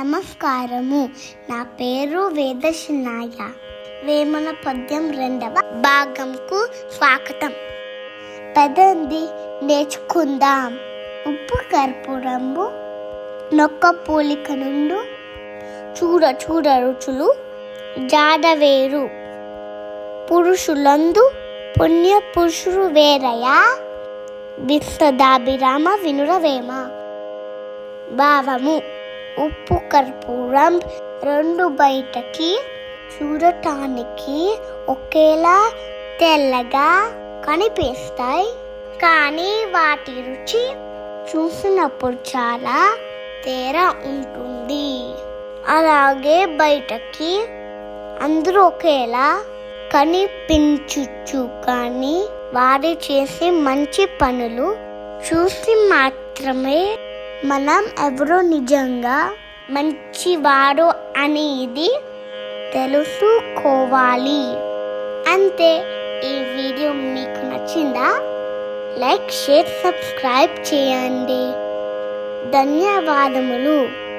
నమస్కారము. నా పేరు వేదశనాయ. వేమన పద్యం రెండవ భాగంకు స్వాగతం. పెదంది నేర్చుకుందాం. ఉప్పు కర్పూరంబు నొక్క పోలిక నుండు చూడ చూడ రుచులు జాడవేరు పురుషులందు పుణ్య పురుషుడు వేరయా? విస్తదాభిరామ వినురవేమ భావము ఉప్పు కర్పూరం రెండు బయటకి చూడటానికి ఒకేలా తెల్లగా కనిపిస్తాయి. కానీ వాటి రుచి చూసినప్పుడు చాలా తేరా ఉంటుంది. అలాగే బయటకి అందరూ ఒకేలా కనిపించచ్చు కానీ వారి చేసే మంచి పనులు చూసి మాత్రమే మనం ఎవరో నిజంగా మంచివారు అనేది తెలుసుకోవాలి. అంతే ఈ వీడియో మీకు నచ్చిందా? లైక్ షేర్ సబ్స్క్రైబ్ చేయండి. ధన్యవాదములు.